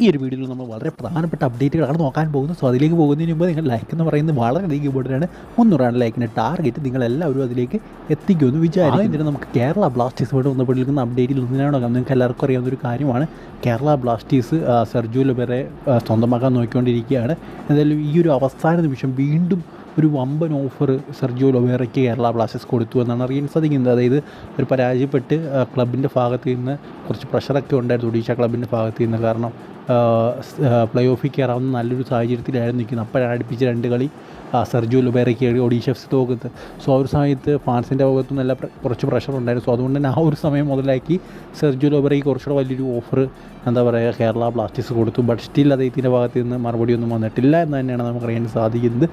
ഈ ഒരു വീഡിയോയിൽ നമ്മൾ വളരെ പ്രധാനപ്പെട്ട അപ്ഡേറ്റുകളാണ് നോക്കാൻ പോകുന്നത്. സോ അതിലേക്ക് പോകുന്നതിന് മുമ്പ് നിങ്ങൾ ലൈക്ക് എന്ന് പറയുന്നത് വളരെയധികം ഇമ്പോർട്ടന്റ് ആണ്. മുന്നൂറാണ് ലൈക്കിന്റെ ടാർഗറ്റ് നിങ്ങൾ എല്ലാവരും അതിലേക്ക് എത്തിക്കുമെന്ന് വിചാരിക്കും ഇതിന് നമുക്ക് കേരള ബ്ലാസ്റ്റേഴ്സ് വേണ്ടി വന്നപ്പോഴേക്കുന്ന അപ്ഡേറ്റിൽ ഒന്നിനാണോ നിങ്ങൾക്ക് എല്ലാവർക്കും അറിയാവുന്ന ഒരു കാര്യമാണ്. കേരള ബ്ലാസ്റ്റേഴ്സ് സെർജു ലബറെ സ്വന്തമാക്കാൻ നോക്കിക്കൊണ്ടിരിക്കുകയാണ്. എന്തായാലും ഈ ഒരു അവസാന നിമിഷം വീണ്ടും ഒരു വമ്പൻ ഓഫർ സെർജിയോ ലൊവേറയ്ക്ക് കേരള ബ്ലാസ്റ്റേഴ്സ് കൊടുത്തു എന്നാണ് അറിയാൻ സാധിക്കുന്നത്. അതായത് ഒരു പരാജയപ്പെട്ട് ക്ലബിന്റെ ഭാഗത്ത് നിന്ന് കുറച്ച് പ്രഷറൊക്കെ ഉണ്ടായിരുന്നു ഒഡീഷ ക്ലബിന്റെ ഭാഗത്ത് നിന്ന്. കാരണം പ്ലേ ഓഫിൽ കയറാവുന്ന നല്ലൊരു സാഹചര്യത്തിലായിരുന്നു നിൽക്കുന്നത്. അപ്പോഴാണ് അടുപ്പിച്ച് രണ്ട് കളി സെർജിയോ ലൊബേറയ്ക്ക് ഒഡീഷ എഫ് സി തോക്കുന്നത് സോ ആ ഒരു സമയത്ത് ഫാൻസിന്റെ ഭാഗത്ത് നല്ല കുറച്ച് പ്രഷർ ഉണ്ടായിരുന്നു. സോ അതുകൊണ്ട് തന്നെ ആ ഒരു സമയം മുതലാക്കി സെർജിയോ ലൊബേറയ്ക്ക് കുറച്ചുകൂടെ വലിയൊരു ഓഫർ എന്താ പറയുക കേരള ബ്ലാസ്റ്റേഴ്സ് കൊടുത്തു. ബട്ട് സ്റ്റിൽ അദ്ദേഹത്തിന്റെ ഭാഗത്ത് നിന്ന് മറുപടി ഒന്നും വന്നിട്ടില്ല എന്ന് തന്നെയാണ് നമുക്ക് അറിയാൻ സാധിക്കുന്നത്.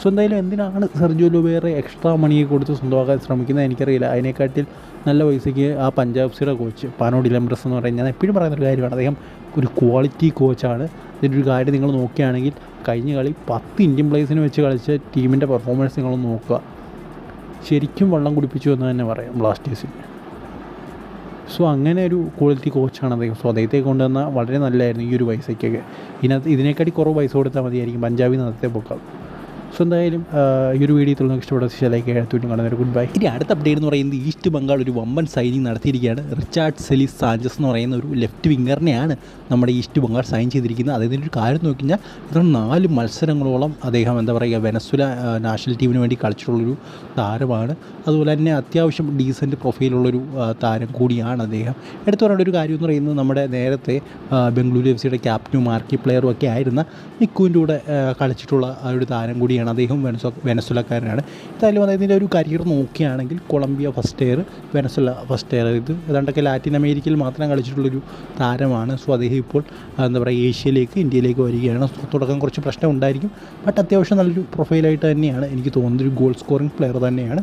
സോ എന്തായാലും എന്തിനാണ് സെർജോ ലുബേറെ എക്സ്ട്രാ മണിയെ കൊടുത്ത് സ്വന്തമാക്കാൻ ശ്രമിക്കുന്നത് എനിക്കറിയില്ല. അതിനെക്കാട്ടിൽ നല്ല പൈസയ്ക്ക് ആ പഞ്ചാബ് സിയുടെ കോച്ച് പാനോ ഡിലംബ്രസ് എന്ന് പറയുന്നത് ഞാൻ എപ്പോഴും പറയുന്നൊരു കാര്യമാണ്. അദ്ദേഹം ഒരു ക്വാളിറ്റി കോച്ചാണ് ഇതിന്റെ ഒരു കാര്യം നിങ്ങൾ നോക്കുകയാണെങ്കിൽ കഴിഞ്ഞ കളി പത്ത് ഇന്ത്യൻ പ്ലേയേഴ്സിനെ വെച്ച് കളിച്ച ടീമിന്റെ പെർഫോമൻസ് നിങ്ങൾ നോക്കുക. ശരിക്കും വെള്ളം കുടിപ്പിച്ചു എന്ന് തന്നെ പറയാം ബ്ലാസ്റ്റേഴ്സിന് സോ അങ്ങനെ ഒരു ക്വാളിറ്റി കോച്ചാണ് അദ്ദേഹം. സോ അദ്ദേഹത്തെ കൊണ്ടുവന്നാൽ വളരെ നല്ലതായിരുന്നു ഈ ഒരു പൈസയ്ക്കൊക്കെ. ഇതിനകത്ത് ഇതിനേക്കാട്ടി കുറവ് പൈസ കൊടുത്താൽ മതിയായിരിക്കും. പഞ്ചാബിൽ നിന്ന് നേരത്തെ പോക്കാം. സോ എന്തായാലും ഈ ഒരു വീഡിയോ നിങ്ങൾക്ക് ഇഷ്ടപ്പെട്ട ലൈക്ക് എഴുത്തുവിനും കാണുന്ന ഒരു ഗുഡ് ബൈ ഇനി അടുത്ത അപ്ഡേറ്റ് എന്ന് പറയുന്നത് ഈസ്റ്റ് ബംഗാൾ ഒരു വമ്പൻ സൈനിങ് നടത്തിയിരിക്കുകയാണ്. റിച്ചാർഡ് സെലിസ് സാഞ്ചസ് എന്ന് പറയുന്ന ഒരു ലെഫ്റ്റ് വിംഗറിനെയാണ് നമ്മുടെ ഈസ്റ്റ് ബംഗാൾ സൈൻ ചെയ്തിരിക്കുന്നത്. അതിന്റെ ഒരു കാര്യം നോക്കി കഴിഞ്ഞാൽ ഇത്ര നാല് മത്സരങ്ങളോളം അദ്ദേഹം എന്താ പറയുക വെനസ്വല നാഷണൽ ടീമിന് വേണ്ടി കളിച്ചിട്ടുള്ളൊരു താരമാണ്. അതുപോലെ തന്നെ അത്യാവശ്യം ഡീസന്റ് പ്രൊഫൈലുള്ളൊരു താരം കൂടിയാണ് അദ്ദേഹം. എടുത്തു പറയേണ്ട ഒരു കാര്യം എന്ന് പറയുന്നത് നമ്മുടെ നേരത്തെ ബംഗളൂരു എഫ് സിയുടെ ക്യാപ്റ്റനും മാർക്കി പ്ലെയറും ഒക്കെ ആയിരുന്ന നിക്കുവിന്റെ കൂടെ കളിച്ചിട്ടുള്ള ആ ഒരു താരം കൂടിയാണ് അദ്ദേഹം വെനസ്വ വെനസ്വലക്കാരനാണ്. എന്തായാലും അദ്ദേഹത്തിന്റെ ഒരു കരിയർ നോക്കുകയാണെങ്കിൽ Colombia first year Venezuela first year. ഇത് ഏതാണ്ടൊക്കെ ലാറ്റിൻ അമേരിക്കയിൽ മാത്രം കളിച്ചിട്ടുള്ളൊരു താരമാണ്. സോ അദ്ദേഹം ഇപ്പോൾ എന്താ പറയുക ഏഷ്യയിലേക്ക് ഇന്ത്യയിലേക്ക് വരികയാണ്. തുടക്കം കുറച്ച് പ്രശ്നം ഉണ്ടായിരിക്കും ബട്ട് അത്യാവശ്യം നല്ലൊരു പ്രൊഫൈലായിട്ട് തന്നെയാണ്. എനിക്ക് തോന്നുന്നത് ഒരു ഗോൾ സ്കോറിംഗ് പ്ലെയർ തന്നെയാണ്.